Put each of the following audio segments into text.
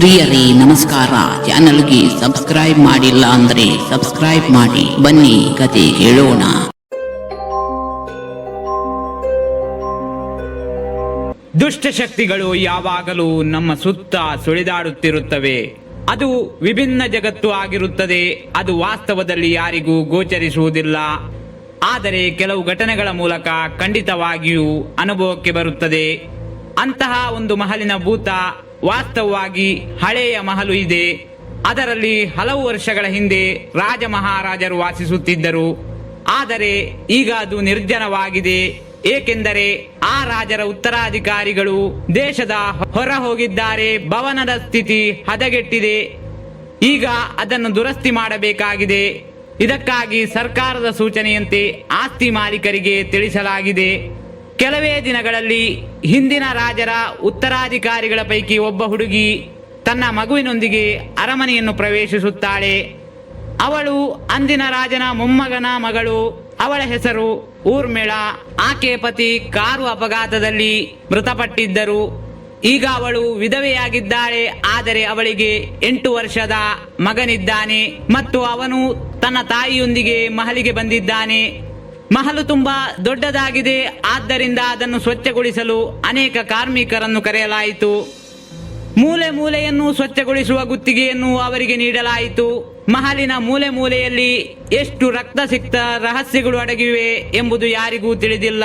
ಪ್ರಿಯರೇ, ನಮಸ್ಕಾರ. ಚಾನಲ್ಗೆ ಸಬ್ಸ್ಕ್ರೈಬ್ ಮಾಡಿಲ್ಲ ಅಂದ್ರೆ ಸಬ್ಸ್ಕ್ರೈಬ್ ಮಾಡಿ. ಬನ್ನಿ, ಕತೆ ಹೇಳೋಣ. ದುಷ್ಟಶಕ್ತಿಗಳು ಯಾವಾಗಲೂ ನಮ್ಮ ಸುತ್ತ ಸುಳಿದಾಡುತ್ತಿರುತ್ತವೆ. ಅದು ವಿಭಿನ್ನ ಜಗತ್ತು ಆಗಿರುತ್ತದೆ. ಅದು ವಾಸ್ತವದಲ್ಲಿ ಯಾರಿಗೂ ಗೋಚರಿಸುವುದಿಲ್ಲ. ಆದರೆ ಕೆಲವು ಘಟನೆಗಳ ಮೂಲಕ ಖಂಡಿತವಾಗಿಯೂ ಅನುಭವಕ್ಕೆ ಬರುತ್ತದೆ. ಅಂತಹ ಒಂದು ಮಹಲಿನ ಭೂತ ವಾಸ್ತವವಾಗಿ ಹಳೆಯ ಮಹಲು ಇದೆ. ಅದರಲ್ಲಿ ಹಲವು ವರ್ಷಗಳ ಹಿಂದೆ ರಾಜ ಮಹಾರಾಜರು ವಾಸಿಸುತ್ತಿದ್ದರು. ಆದರೆ ಈಗ ಅದು ನಿರ್ಜನವಾಗಿದೆ. ಏಕೆಂದರೆ ಆ ರಾಜರ ಉತ್ತರಾಧಿಕಾರಿಗಳು ದೇಶದ ಹೊರ ಹೋಗಿದ್ದಾರೆ ಭವನದ ಸ್ಥಿತಿ ಹದಗೆಟ್ಟಿದೆ. ಈಗ ಅದನ್ನು ದುರಸ್ತಿ ಮಾಡಬೇಕಾಗಿದೆ. ಇದಕ್ಕಾಗಿ ಸರ್ಕಾರದ ಸೂಚನೆಯಂತೆ ಆಸ್ತಿ ಮಾಲೀಕರಿಗೆ ತಿಳಿಸಲಾಗಿದೆ. ಕೆಲವೇ ದಿನಗಳಲ್ಲಿ ಹಿಂದಿನ ರಾಜರ ಉತ್ತರಾಧಿಕಾರಿಗಳ ಪೈಕಿ ಒಬ್ಬ ಹುಡುಗಿ ತನ್ನ ಮಗುವಿನೊಂದಿಗೆ ಅರಮನೆಯನ್ನು ಪ್ರವೇಶಿಸುತ್ತಾಳೆ. ಅವಳು ಅಂದಿನ ರಾಜನ ಮೊಮ್ಮಗನ ಮಗಳು. ಅವಳ ಹೆಸರು ಊರ್ಮಿಳ. ಆಕೆ ಪತಿ ಕಾರು ಅಪಘಾತದಲ್ಲಿ ಮೃತಪಟ್ಟಿದ್ದರು. ಈಗ ಅವಳು ವಿಧವೆಯಾಗಿದ್ದಾಳೆ, ಆದರೆ ಅವಳಿಗೆ ಎಂಟು ವರ್ಷದ ಮಗನಿದ್ದಾನೆ ಮತ್ತು ಅವನು ತನ್ನ ತಾಯಿಯೊಂದಿಗೆ ಮಹಲಿಗೆ ಬಂದಿದ್ದಾನೆ. ಮಹಲು ತುಂಬಾ ದೊಡ್ಡದಾಗಿದೆ. ಆದ್ದರಿಂದ ಅದನ್ನು ಸ್ವಚ್ಛಗೊಳಿಸಲು ಅನೇಕ ಕಾರ್ಮಿಕರನ್ನು ಕರೆಯಲಾಯಿತು. ಮೂಲೆ ಮೂಲೆಯನ್ನು ಸ್ವಚ್ಛಗೊಳಿಸುವ ಗುತ್ತಿಗೆಯನ್ನು ಅವರಿಗೆ ನೀಡಲಾಯಿತು. ಮಹಲಿನ ಮೂಲೆ ಮೂಲೆಯಲ್ಲಿ ಎಷ್ಟು ರಕ್ತಸಿಕ್ತ ರಹಸ್ಯಗಳು ಅಡಗಿವೆ ಎಂಬುದು ಯಾರಿಗೂ ತಿಳಿದಿಲ್ಲ.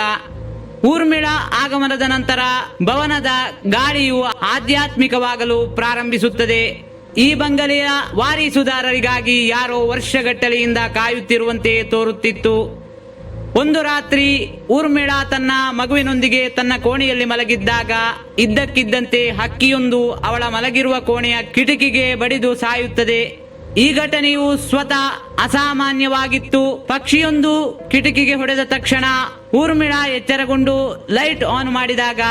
ಊರ್ಮಿಳ ಆಗಮನದ ನಂತರ ಭವನದ ಗಾಳಿಯು ಆಧ್ಯಾತ್ಮಿಕವಾಗಲು ಪ್ರಾರಂಭಿಸುತ್ತದೆ. ಈ ಬಂಗಲೆಯ ವಾರಿಸುದಾರರಿಗಾಗಿ ಯಾರೋ ವರ್ಷಗಟ್ಟಲೆಯಿಂದ ಕಾಯುತ್ತಿರುವಂತೆ ತೋರುತ್ತಿತ್ತು. ಒಂದು ರಾತ್ರಿ ಊರ್ಮಿಳ ತನ್ನ ಮಗುವಿನೊಂದಿಗೆ ತನ್ನ ಕೋಣೆಯಲ್ಲಿ ಮಲಗಿದ್ದಾಗ ಇದ್ದಕ್ಕಿದ್ದಂತೆ ಹಕ್ಕಿಯೊಂದು ಅವಳ ಮಲಗಿರುವ ಕೋಣೆಯ ಕಿಟಕಿಗೆ ಬಡಿದು ಸಾಯುತ್ತದೆ. ಈ ಘಟನೆಯು ಸ್ವತಃ ಅಸಾಮಾನ್ಯವಾಗಿತ್ತು. ಪಕ್ಷಿಯೊಂದು ಕಿಟಕಿಗೆ ಹೊಡೆದ ತಕ್ಷಣ ಊರ್ಮಿಳ ಎಚ್ಚರಗೊಂಡು ಲೈಟ್ ಆನ್ ಮಾಡಿದಾಗ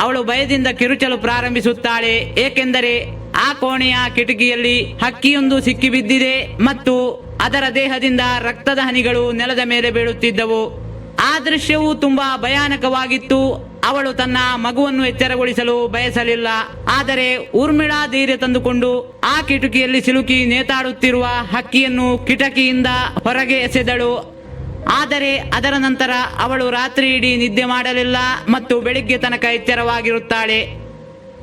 ಅವಳು ಭಯದಿಂದ ಕಿರುಚಲು ಪ್ರಾರಂಭಿಸುತ್ತಾಳೆ. ಏಕೆಂದರೆ ಆ ಕೋಣೆಯ ಕಿಟಕಿಯಲ್ಲಿ ಹಕ್ಕಿಯೊಂದು ಸಿಕ್ಕಿಬಿದ್ದಿದೆ ಮತ್ತು ಅದರ ದೇಹದಿಂದ ರಕ್ತದ ಹನಿಗಳು ನೆಲದ ಮೇಲೆ ಬೀಳುತ್ತಿದ್ದವು. ಆ ದೃಶ್ಯವು ತುಂಬಾ ಭಯಾನಕವಾಗಿತ್ತು. ಅವಳು ತನ್ನ ಮಗುವನ್ನು ಎಚ್ಚರಗೊಳಿಸಲು ಬಯಸಲಿಲ್ಲ. ಆದರೆ ಊರ್ಮಿಳಾ ಧೈರ್ಯ ತಂದುಕೊಂಡು ಆ ಕಿಟಕಿಯಲ್ಲಿ ಸಿಲುಕಿ ನೇತಾಡುತ್ತಿರುವ ಹಕ್ಕಿಯನ್ನು ಕಿಟಕಿಯಿಂದ ಹೊರಗೆ ಎಸೆದಳು. ಆದರೆ ಅದರ ನಂತರ ಅವಳು ರಾತ್ರಿ ಇಡೀ ನಿದ್ದೆ ಮಾಡಲಿಲ್ಲ ಮತ್ತು ಬೆಳಿಗ್ಗೆ ತನಕ ಎಚ್ಚರವಾಗಿರುತ್ತಾಳೆ.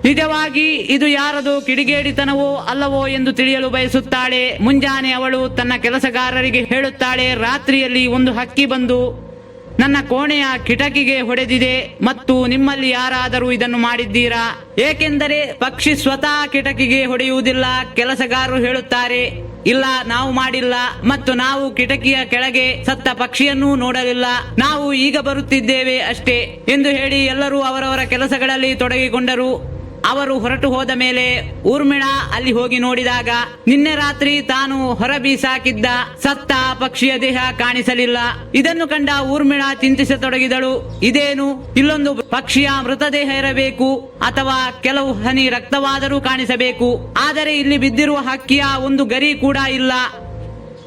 ನಿಜವಾಗಿ ಇದು ಯಾರದು ಕಿಡಿಗೇಡಿತನವೋ ಅಲ್ಲವೋ ಎಂದು ತಿಳಿಯಲು ಬಯಸುತ್ತಾಳೆ. ಮುಂಜಾನೆ ಅವಳು ತನ್ನ ಕೆಲಸಗಾರರಿಗೆ ಹೇಳುತ್ತಾಳೆ, ರಾತ್ರಿಯಲ್ಲಿ ಒಂದು ಹಕ್ಕಿ ಬಂದು ನನ್ನ ಕೋಣೆಯ ಕಿಟಕಿಗೆ ಹೊಡೆದಿದೆ ಮತ್ತು ನಿಮ್ಮಲ್ಲಿ ಯಾರಾದರೂ ಇದನ್ನು ಮಾಡಿದ್ದೀರಾ? ಏಕೆಂದರೆ ಪಕ್ಷಿ ಸ್ವತಃ ಕಿಟಕಿಗೆ ಹೊಡೆಯುವುದಿಲ್ಲ, ಕೆಲಸಗಾರರು ಹೇಳುತ್ತಾರೆ. ಇಲ್ಲ, ನಾವು ಮಾಡಿಲ್ಲ ಮತ್ತು ನಾವು ಕಿಟಕಿಯ ಕೆಳಗೆ ಸತ್ತ ಪಕ್ಷಿಯನ್ನೂ ನೋಡಲಿಲ್ಲ. ನಾವು ಈಗ ಬರುತ್ತಿದ್ದೇವೆ ಅಷ್ಟೇ, ಎಂದು ಹೇಳಿ ಎಲ್ಲರೂ ಅವರವರ ಕೆಲಸಗಳಲ್ಲಿ ತೊಡಗಿಕೊಂಡರು. ಅವರು ಹೊರಟು ಹೋದ ಮೇಲೆ ಊರ್ಮಿಳ ಅಲ್ಲಿ ಹೋಗಿ ನೋಡಿದಾಗ, ನಿನ್ನೆ ರಾತ್ರಿ ತಾನು ಹೊರಬೀಸಾಕಿದ್ದ ಸತ್ತ ಪಕ್ಷಿಯ ದೇಹ ಕಾಣಿಸಲಿಲ್ಲ. ಇದನ್ನು ಕಂಡ ಊರ್ಮಿಳ ಚಿಂತಿಸತೊಡಗಿದಳು. ಇದೇನು? ಇಲ್ಲೊಂದು ಪಕ್ಷಿಯ ಮೃತದೇಹ ಇರಬೇಕು ಅಥವಾ ಕೆಲವು ಹನಿ ರಕ್ತವಾದರೂ ಕಾಣಿಸಬೇಕು. ಆದರೆ ಇಲ್ಲಿ ಬಿದ್ದಿರುವ ಹಕ್ಕಿಯ ಒಂದು ಗರಿ ಕೂಡ ಇಲ್ಲ.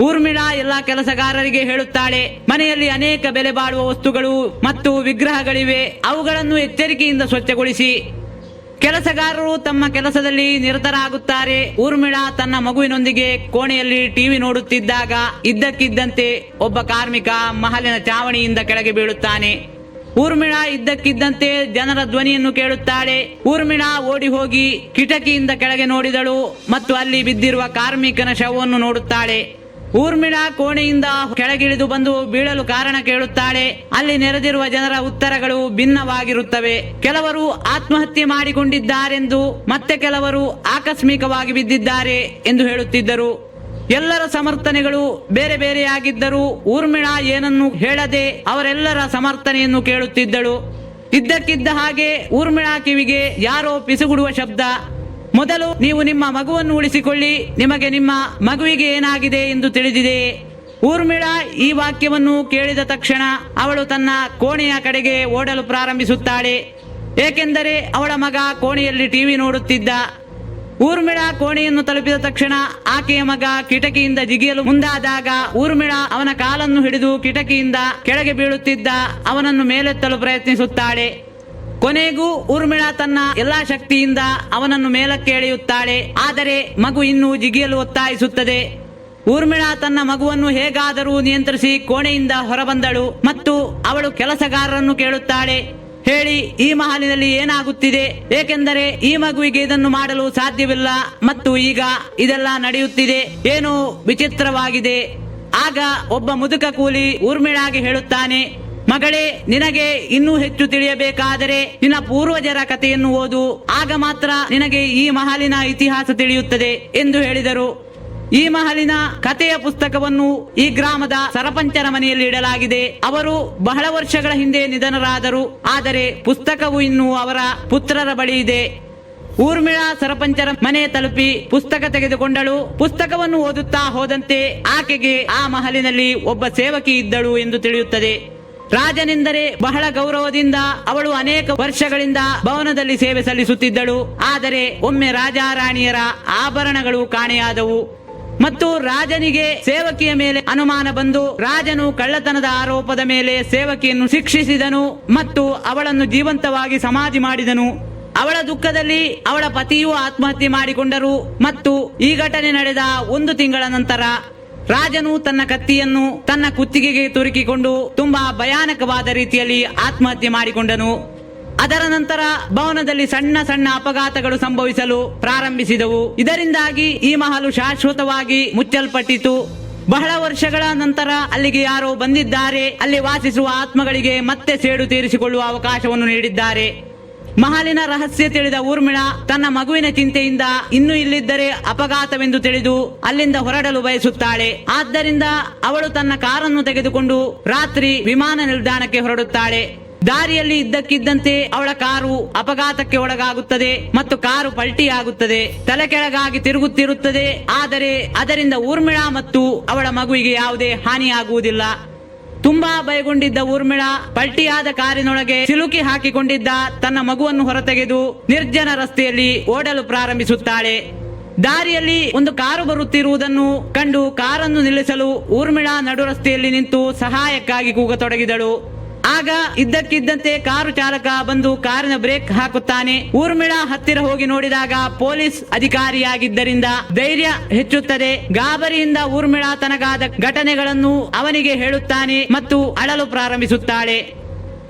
ಊರ್ಮಿಳ ಎಲ್ಲಾ ಕೆಲಸಗಾರರಿಗೆ ಹೇಳುತ್ತಾಳೆ, ಮನೆಯಲ್ಲಿ ಅನೇಕ ಬೆಲೆ ಬಾಳುವ ವಸ್ತುಗಳು ಮತ್ತು ವಿಗ್ರಹಗಳಿವೆ. ಅವುಗಳನ್ನು ಎಚ್ಚರಿಕೆಯಿಂದ ಸ್ವಚ್ಛಗೊಳಿಸಿ. ಕೆಲಸಗಾರರು ತಮ್ಮ ಕೆಲಸದಲ್ಲಿ ನಿರತರಾಗುತ್ತಾರೆ. ಊರ್ಮಿಳ ತನ್ನ ಮಗುವಿನೊಂದಿಗೆ ಕೋಣೆಯಲ್ಲಿ ಟಿವಿ ನೋಡುತ್ತಿದ್ದಾಗ ಇದ್ದಕ್ಕಿದ್ದಂತೆ ಒಬ್ಬ ಕಾರ್ಮಿಕ ಮಹಲಿನ ಚಾವಣಿಯಿಂದ ಕೆಳಗೆ ಬೀಳುತ್ತಾನೆ. ಊರ್ಮಿಳ ಇದ್ದಕ್ಕಿದ್ದಂತೆ ಜನರ ಧ್ವನಿಯನ್ನು ಕೇಳುತ್ತಾಳೆ. ಊರ್ಮಿಳ ಓಡಿ ಹೋಗಿ ಕಿಟಕಿಯಿಂದ ಕೆಳಗೆ ನೋಡಿದಳು ಮತ್ತು ಅಲ್ಲಿ ಬಿದ್ದಿರುವ ಕಾರ್ಮಿಕನ ಶವವನ್ನು ನೋಡುತ್ತಾಳೆ. ಊರ್ಮಿಳ ಕೋಣೆಯಿಂದ ಕೆಳಗಿಳಿದು ಬಂದು ಬೀಳಲು ಕಾರಣ ಕೇಳುತ್ತಾಳೆ. ಅಲ್ಲಿ ನೆರೆದಿರುವ ಜನರ ಉತ್ತರಗಳು ಭಿನ್ನವಾಗಿರುತ್ತವೆ. ಕೆಲವರು ಆತ್ಮಹತ್ಯೆ ಮಾಡಿಕೊಂಡಿದ್ದಾರೆಂದು, ಮತ್ತೆ ಕೆಲವರು ಆಕಸ್ಮಿಕವಾಗಿ ಬಿದ್ದಿದ್ದಾರೆ ಎಂದು ಹೇಳುತ್ತಿದ್ದರು. ಎಲ್ಲರ ಸಮರ್ಥನೆಗಳು ಬೇರೆ ಬೇರೆಯಾಗಿದ್ದರೂ ಊರ್ಮಿಳಾ ಏನನ್ನು ಹೇಳದೆ ಅವರೆಲ್ಲರ ಸಮರ್ಥನೆಯನ್ನು ಕೇಳುತ್ತಿದ್ದಳು. ಇದ್ದಕ್ಕಿದ್ದ ಹಾಗೆ ಊರ್ಮಿಳಾ ಕಿವಿಗೆ ಯಾರೋ ಪಿಸುಗುಡುವ ಶಬ್ದ ಮೊದಲು ನೀವು ನಿಮ್ಮ ಮಗುವನ್ನು ಉಳಿಸಿಕೊಳ್ಳಿ. ನಿಮಗೆ ನಿಮ್ಮ ಮಗುವಿಗೆ ಏನಾಗಿದೆ ಎಂದು ತಿಳಿದಿದೆ. ಊರ್ಮಿಳ ಈ ವಾಕ್ಯವನ್ನು ಕೇಳಿದ ತಕ್ಷಣ ಅವಳು ತನ್ನ ಕೋಣೆಯ ಕಡೆಗೆ ಓಡಲು ಪ್ರಾರಂಭಿಸುತ್ತಾಳೆ. ಏಕೆಂದರೆ ಅವಳ ಮಗ ಕೋಣೆಯಲ್ಲಿ ಟಿವಿ ನೋಡುತ್ತಿದ್ದ. ಊರ್ಮಿಳ ಕೋಣೆಯನ್ನು ತಲುಪಿದ ತಕ್ಷಣ ಆಕೆಯ ಮಗ ಕಿಟಕಿಯಿಂದ ಜಿಗಿಯಲು ಮುಂದಾದಾಗ ಊರ್ಮಿಳ ಅವನ ಕಾಲನ್ನು ಹಿಡಿದು ಕಿಟಕಿಯಿಂದ ಕೆಳಗೆ ಬೀಳುತ್ತಿದ್ದ ಅವನನ್ನು ಮೇಲೆತ್ತಲು ಪ್ರಯತ್ನಿಸುತ್ತಾಳೆ. ಕೊನೆಗೂ ಊರ್ಮಿಳಾ ತನ್ನ ಎಲ್ಲಾ ಶಕ್ತಿಯಿಂದ ಅವನನ್ನು ಮೇಲಕ್ಕೆ ಎಳೆಯುತ್ತಾಳೆ. ಆದರೆ ಮಗು ಇನ್ನೂ ಜಿಗಿಯಲು ಒತ್ತಾಯಿಸುತ್ತದೆ. ಊರ್ಮಿಳಾ ತನ್ನ ಮಗುವನ್ನು ಹೇಗಾದರೂ ನಿಯಂತ್ರಿಸಿ ಕೋಣೆಯಿಂದ ಹೊರಬಂದಳು ಮತ್ತು ಅವಳು ಕೆಲಸಗಾರರನ್ನು ಕೇಳುತ್ತಾಳೆ. ಹೇಳಿ, ಈ ಮಹಲಿನಲ್ಲಿ ಏನಾಗುತ್ತಿದೆ? ಏಕೆಂದರೆ ಈ ಮಗುವಿಗೆ ಇದನ್ನು ಮಾಡಲು ಸಾಧ್ಯವಿಲ್ಲ ಮತ್ತು ಈಗ ಇದೆಲ್ಲ ನಡೆಯುತ್ತಿದೆ. ಏನೋ ವಿಚಿತ್ರವಾಗಿದೆ. ಆಗ ಒಬ್ಬ ಮುದುಕ ಕೂಲಿ ಊರ್ಮಿಳಾಗೆ ಹೇಳುತ್ತಾನೆ ಮಗಳೇ, ನಿನಗೆ ಇನ್ನೂ ಹೆಚ್ಚು ತಿಳಿಯಬೇಕಾದರೆ ನಿನ್ನ ಪೂರ್ವಜರ ಕಥೆಯನ್ನು ಓದು. ಆಗ ಮಾತ್ರ ನಿನಗೆ ಈ ಮಹಲಿನ ಇತಿಹಾಸ ತಿಳಿಯುತ್ತದೆ ಎಂದು ಹೇಳಿದರು. ಈ ಮಹಲಿನ ಕಥೆಯ ಪುಸ್ತಕವನ್ನು ಈ ಗ್ರಾಮದ ಸರಪಂಚರ ಮನೆಯಲ್ಲಿ ಇಡಲಾಗಿದೆ. ಅವರು ಬಹಳ ವರ್ಷಗಳ ಹಿಂದೆ ನಿಧನರಾದರು. ಆದರೆ ಪುಸ್ತಕವು ಇನ್ನೂ ಅವರ ಪುತ್ರರ ಬಳಿ ಇದೆ. ಊರ್ಮಿಳಾ ಸರಪಂಚರ ಮನೆ ತಲುಪಿ ಪುಸ್ತಕ ತೆಗೆದುಕೊಂಡಳು. ಪುಸ್ತಕವನ್ನು ಓದುತ್ತಾ ಹೋದಂತೆ ಆಕೆಗೆ ಆ ಮಹಲಿನಲ್ಲಿ ಒಬ್ಬ ಸೇವಕಿ ಇದ್ದಳು ಎಂದು ತಿಳಿಯುತ್ತದೆ. ರಾಜನೆಂದರೆ ಬಹಳ ಗೌರವದಿಂದ ಅವಳು ಅನೇಕ ವರ್ಷಗಳಿಂದ ಭವನದಲ್ಲಿ ಸೇವೆ ಸಲ್ಲಿಸುತ್ತಿದ್ದಳು. ಆದರೆ ಒಮ್ಮೆ ರಾಜಾರಾಣಿಯರ ಆಭರಣಗಳು ಕಾಣೆಯಾದವು. ಮತ್ತು ರಾಜನಿಗೆ ಸೇವಕಿಯ ಮೇಲೆ ಅನುಮಾನ ಬಂದು ರಾಜನು ಕಳ್ಳತನದ ಆರೋಪದ ಮೇಲೆ ಸೇವಕಿಯನ್ನು ಶಿಕ್ಷಿಸಿದನು ಮತ್ತು ಅವಳನ್ನು ಜೀವಂತವಾಗಿ ಸಮಾಧಿ ಮಾಡಿದನು. ಅವಳ ದುಃಖದಲ್ಲಿ ಅವಳ ಪತಿಯೂ ಆತ್ಮಹತ್ಯೆ ಮಾಡಿಕೊಂಡರು ಮತ್ತು ಈ ಘಟನೆ ನಡೆದ ಒಂದು ತಿಂಗಳ ನಂತರ ರಾಜನು ತನ್ನ ಕತ್ತಿಯನ್ನು ತನ್ನ ಕುತ್ತಿಗೆಗೆ ತುರುಕಿಕೊಂಡು ತುಂಬಾ ಭಯಾನಕವಾದ ರೀತಿಯಲ್ಲಿ ಆತ್ಮಹತ್ಯೆ ಮಾಡಿಕೊಂಡನು. ಅದರ ನಂತರ ಭವನದಲ್ಲಿ ಸಣ್ಣ ಸಣ್ಣ ಅಪಘಾತಗಳು ಸಂಭವಿಸಲು ಪ್ರಾರಂಭಿಸಿದವು. ಇದರಿಂದಾಗಿ ಈ ಮಹಲು ಶಾಶ್ವತವಾಗಿ ಮುಚ್ಚಲ್ಪಟ್ಟಿತು. ಬಹಳ ವರ್ಷಗಳ ನಂತರ ಅಲ್ಲಿಗೆ ಯಾರೋ ಬಂದಿದ್ದಾರೆ. ಅಲ್ಲಿ ವಾಸಿಸುವ ಆತ್ಮಗಳಿಗೆ ಮತ್ತೆ ಸೇಡು ತೀರಿಸಿಕೊಳ್ಳುವ ಅವಕಾಶವನ್ನು ನೀಡಿದ್ದಾರೆ. ಮಹಲಿನ ರಹಸ್ಯ ತಿಳಿದ ಊರ್ಮಿಳ ತನ್ನ ಮಗುವಿನ ಚಿಂತೆಯಿಂದ ಇನ್ನು ಇಲ್ಲಿದ್ದರೆ ಅಪಘಾತವೆಂದು ತಿಳಿದು ಅಲ್ಲಿಂದ ಹೊರಡಲು ಬಯಸುತ್ತಾಳೆ. ಆದ್ದರಿಂದ ಅವಳು ತನ್ನ ಕಾರನ್ನು ತೆಗೆದುಕೊಂಡು ರಾತ್ರಿ ವಿಮಾನ ನಿಲ್ದಾಣಕ್ಕೆ ಹೊರಡುತ್ತಾಳೆ. ದಾರಿಯಲ್ಲಿ ಇದ್ದಕ್ಕಿದ್ದಂತೆ ಅವಳ ಕಾರು ಅಪಘಾತಕ್ಕೆ ಒಳಗಾಗುತ್ತದೆ ಮತ್ತು ಕಾರು ಪಲ್ಟಿಯಾಗುತ್ತದೆ. ತಲೆ ಕೆಳಗಾಗಿ ತಿರುಗುತ್ತಿರುತ್ತದೆ. ಆದರೆ ಅದರಿಂದ ಊರ್ಮಿಳಾ ಮತ್ತು ಅವಳ ಮಗುವಿಗೆ ಯಾವುದೇ ಹಾನಿಯಾಗುವುದಿಲ್ಲ. ತುಂಬಾ ಭಯಗೊಂಡಿದ್ದ ಊರ್ಮಿಳಾ ಪಲ್ಟಿಯಾದ ಕಾರಿನೊಳಗೆ ಸಿಲುಕಿ ಹಾಕಿಕೊಂಡಿದ್ದ ತನ್ನ ಮಗುವನ್ನು ಹೊರತೆಗೆದು ನಿರ್ಜನ ರಸ್ತೆಯಲ್ಲಿ ಓಡಲು ಪ್ರಾರಂಭಿಸುತ್ತಾಳೆ. ದಾರಿಯಲ್ಲಿ ಒಂದು ಕಾರು ಬರುತ್ತಿರುವುದನ್ನು ಕಂಡು ಕಾರನ್ನು ನಿಲ್ಲಿಸಲು ಊರ್ಮಿಳಾ ನಡು ರಸ್ತೆಯಲ್ಲಿ ನಿಂತು ಸಹಾಯಕ್ಕಾಗಿ ಕೂಗತೊಡಗಿದಳು. ಆಗ ಇದ್ದಕ್ಕಿದ್ದಂತೆ ಕಾರು ಚಾಲಕ ಬಂದು ಕಾರಿನ ಬ್ರೇಕ್ ಹಾಕುತ್ತಾನೆ. ಊರ್ಮಿಳ ಹತ್ತಿರ ಹೋಗಿ ನೋಡಿದಾಗ ಪೊಲೀಸ್ ಅಧಿಕಾರಿಯಾಗಿದ್ದರಿಂದ ಧೈರ್ಯ ಹೆಚ್ಚುತ್ತದೆ. ಗಾಬರಿಯಿಂದ ಊರ್ಮಿಳಾ ತನಗಾದ ಘಟನೆಗಳನ್ನು ಅವನಿಗೆ ಹೇಳುತ್ತಾನೆ ಮತ್ತು ಅಳಲು ಪ್ರಾರಂಭಿಸುತ್ತಾಳೆ.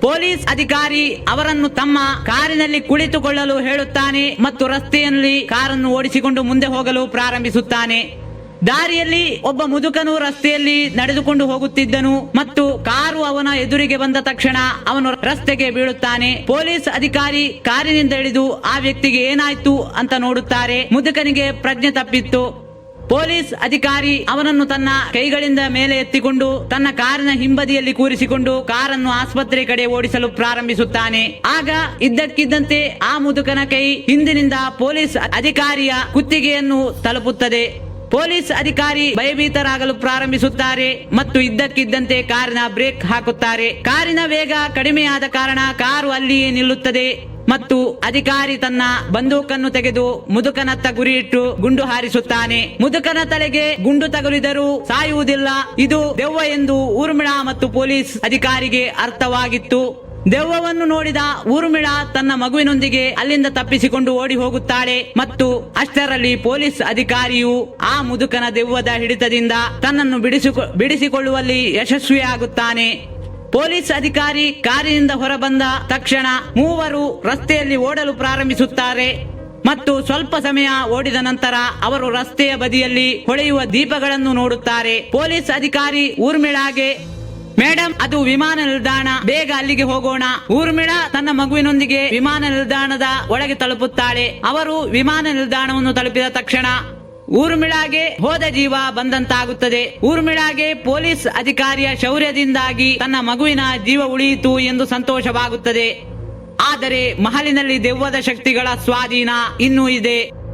ಪೊಲೀಸ್ ಅಧಿಕಾರಿ ಅವರನ್ನು ತಮ್ಮ ಕಾರಿನಲ್ಲಿ ಕುಳಿತುಕೊಳ್ಳಲು ಹೇಳುತ್ತಾನೆ ಮತ್ತು ರಸ್ತೆಯಲ್ಲಿ ಕಾರನ್ನು ಓಡಿಸಿಕೊಂಡು ಮುಂದೆ ಹೋಗಲು ಪ್ರಾರಂಭಿಸುತ್ತಾನೆ. ದಾರಿಯಲ್ಲಿ ಒಬ್ಬ ಮುದುಕನು ರಸ್ತೆಯಲ್ಲಿ ನಡೆದುಕೊಂಡು ಹೋಗುತ್ತಿದ್ದನು ಮತ್ತು ಕಾರು ಅವನ ಎದುರಿಗೆ ಬಂದ ತಕ್ಷಣ ಅವನು ರಸ್ತೆಗೆ ಬೀಳುತ್ತಾನೆ. ಪೊಲೀಸ್ ಅಧಿಕಾರಿ ಕಾರಿನಿಂದ ಇಳಿದು, ಆ ವ್ಯಕ್ತಿಗೆ ಏನಾಯ್ತು? ಅಂತ ನೋಡುತ್ತಾರೆ. ಮುದುಕನಿಗೆ ಪ್ರಜ್ಞೆ ತಪ್ಪಿತ್ತು. ಪೊಲೀಸ್ ಅಧಿಕಾರಿ ಅವನನ್ನು ತನ್ನ ಕೈಗಳಿಂದ ಮೇಲೆ ಎತ್ತಿಕೊಂಡು, ತನ್ನ ಕಾರಿನ ಹಿಂಬದಿಯಲ್ಲಿ ಕೂರಿಸಿಕೊಂಡು ಕಾರನ್ನು ಆಸ್ಪತ್ರೆ ಕಡೆ ಓಡಿಸಲು ಪ್ರಾರಂಭಿಸುತ್ತಾನೆ. ಆಗ ಇದ್ದಕ್ಕಿದ್ದಂತೆ ಆ ಮುದುಕನ ಕೈ ಹಿಂದಿನಿಂದ ಪೊಲೀಸ್ ಅಧಿಕಾರಿಯ ಕುತ್ತಿಗೆಯನ್ನು ತಲುಪುತ್ತದೆ. ಪೊಲೀಸ್ ಅಧಿಕಾರಿ ಭಯಭೀತರಾಗಲು ಪ್ರಾರಂಭಿಸುತ್ತಾರೆ ಮತ್ತು ಇದ್ದಕ್ಕಿದ್ದಂತೆ ಕಾರಿನ ಬ್ರೇಕ್ ಹಾಕುತ್ತಾರೆ. ಕಾರಿನ ವೇಗ ಕಡಿಮೆಯಾದ ಕಾರಣ ಕಾರು ಅಲ್ಲಿಯೇ ನಿಲ್ಲುತ್ತದೆ ಮತ್ತು ಅಧಿಕಾರಿ ತನ್ನ ಬಂದೂಕನ್ನು ತೆಗೆದು ಮುದುಕನತ್ತ ಗುರಿಯಿಟ್ಟು ಗುಂಡು ಹಾರಿಸುತ್ತಾನೆ. ಮುದುಕನ ತಲೆಗೆ ಗುಂಡು ತಗುಲಿದರೂ ಸಾಯುವುದಿಲ್ಲ. ಇದು ದೆವ್ವ ಎಂದು ಊರ್ಮಿಳಾ ಮತ್ತು ಪೊಲೀಸ್ ಅಧಿಕಾರಿಗೆ ಅರ್ಥವಾಗಿತ್ತು. ದೆವ್ವವನ್ನು ನೋಡಿದ ಊರ್ಮಿಳಾ ತನ್ನ ಮಗುವಿನೊಂದಿಗೆ ಅಲ್ಲಿಂದ ತಪ್ಪಿಸಿಕೊಂಡು ಓಡಿ ಹೋಗುತ್ತಾಳೆ ಮತ್ತು ಅಷ್ಟರಲ್ಲಿ ಪೊಲೀಸ್ ಅಧಿಕಾರಿಯು ಆ ಮುದುಕನ ದೆವ್ವದ ಹಿಡಿತದಿಂದ ತನ್ನನ್ನು ಬಿಡಿಸಿಕೊ, ಬಿಡಿಸಿಕೊಳ್ಳುವಲ್ಲಿ ಯಶಸ್ವಿಯಾಗುತ್ತಾನೆ. ಪೊಲೀಸ್ ಅಧಿಕಾರಿ ಕಾರಿನಿಂದ ಹೊರಬಂದ ತಕ್ಷಣ ಮೂವರು ರಸ್ತೆಯಲ್ಲಿ ಓಡಲು ಪ್ರಾರಂಭಿಸುತ್ತಾರೆ ಮತ್ತು ಸ್ವಲ್ಪ ಸಮಯ ಓಡಿದ ನಂತರ ಅವರು ರಸ್ತೆಯ ಬದಿಯಲ್ಲಿ ಹೊಳೆಯುವ ದೀಪಗಳನ್ನು ನೋಡುತ್ತಾರೆ. ಪೊಲೀಸ್ ಅಧಿಕಾರಿ ಊರ್ಮಿಳಾಗೆ ಮೇಡಮ್ ಅದು ವಿಮಾನ ನಿಲ್ದಾಣ. ಬೇಗ ಅಲ್ಲಿಗೆ ಹೋಗೋಣ. ಊರ್ಮಿಳ ತನ್ನ ಮಗುವಿನೊಂದಿಗೆ ವಿಮಾನ ನಿಲ್ದಾಣದ ಒಳಗೆ ತಲುಪುತ್ತಾಳೆ. ಅವರು ವಿಮಾನ ನಿಲ್ದಾಣವನ್ನು ತಲುಪಿದ ತಕ್ಷಣ ಊರ್ಮಿಳಾಗೆ ಹೋದ ಜೀವ ಬಂದಂತಾಗುತ್ತದೆ. ಊರ್ಮಿಳಾಗೆ ಪೊಲೀಸ್ ಅಧಿಕಾರಿಯ ಶೌರ್ಯದಿಂದಾಗಿ ತನ್ನ ಮಗುವಿನ ಜೀವ ಉಳಿಯಿತು ಎಂದು ಸಂತೋಷವಾಗುತ್ತದೆ. ಆದರೆ ಮಹಲಿನಲ್ಲಿ ದೆವ್ವದ ಶಕ್ತಿಗಳ ಸ್ವಾಧೀನ ಇನ್ನೂ ಇದೆ.